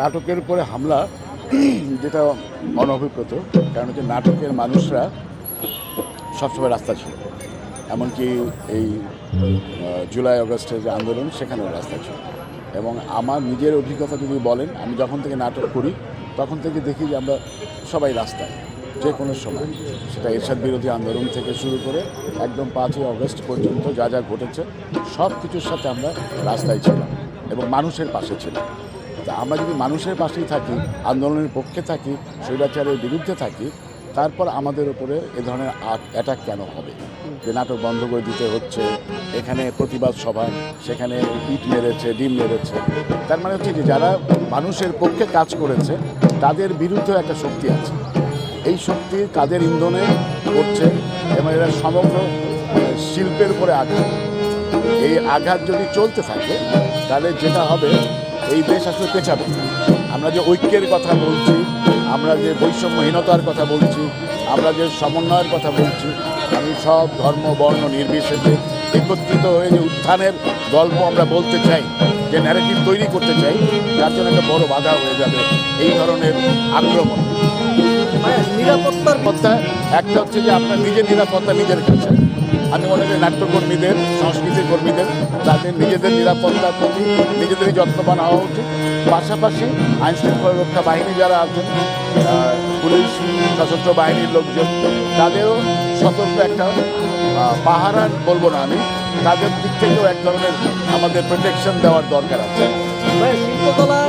নাটকের উপরে হামলা, যেটা অনভিপ্রেত, কারণ হচ্ছে নাটকের মানুষরা সবসময় রাস্তা ছিল। এমনকি এই জুলাই আগস্টের যে আন্দোলন, সেখানেও রাস্তা ছিল। এবং আমার নিজের অভিজ্ঞতা যদি বলেন, আমি যখন থেকে নাটক করি, তখন থেকে দেখি যে আমরা সবাই রাস্তায় যে কোনো সময়। সেটা এরশাদ বিরোধী আন্দোলন থেকে শুরু করে একদম পাঁচই আগস্ট পর্যন্ত যা যা ঘটেছে সব কিছুর সাথে আমরা রাস্তায় ছিলাম এবং মানুষের পাশে ছিলাম। তা আমরা যদি মানুষের পাশেই থাকি, আন্দোলনের পক্ষে থাকি, স্বৈরাচারের বিরুদ্ধে থাকি, তারপর আমাদের উপরে এ ধরনের অ্যাটাক কেন হবে? যে নাটক বন্ধ করে দিতে হচ্ছে, এখানে প্রতিবাদ সভা, সেখানে ইট মেরেছে, ডিম মেরেছে। তার মানে হচ্ছে যে যারা মানুষের পক্ষে কাজ করেছে, তাদের বিরুদ্ধেও একটা শক্তি আছে। এই শক্তি কাদের ইন্ধনে করছে এবং এরা সমগ্র শিল্পের উপরে আঘাত। এই আঘাত যদি চলতে থাকে, তাহলে যেটা হবে এই দেশ আসলে পেছাবে আমরা যে ঐক্যের কথা বলছি আমরা যে বৈষম্যহীনতার কথা বলছি আমরা যে সমন্বয়ের কথা বলছি আমি সব ধর্ম বর্ণ নির্বিশেষে একত্রিত হয়ে যে উত্থানের গল্প আমরা বলতে চাই যে ন্যারেটিভ তৈরি করতে চাই তার জন্য একটা বড় বাধা হয়ে যাবে এই ধরনের আক্রমণ। মানে নিরাপত্তার নিরাপত্তা একটা হচ্ছে যে আপনার নিজের নিরাপত্তা নিজের কাছে। আমি মনে করি নাট্যকর্মীদের, সংস্কৃতি কর্মীদের, তাদের নিজেদের নিরাপত্তার প্রতি নিজেদেরই যত্নবান হওয়া উচিত। পাশাপাশি আইন শৃঙ্খলা রক্ষা বাহিনী যারা আছেন পুলিশ, সশস্ত্র বাহিনীর লোকজন, তাদেরও সতর্ক একটা পাহারা বলব না আমি, তাদের দিক থেকেও এক ধরনের আমাদের প্রোটেকশন দেওয়ার দরকার আছে। শিল্পকলা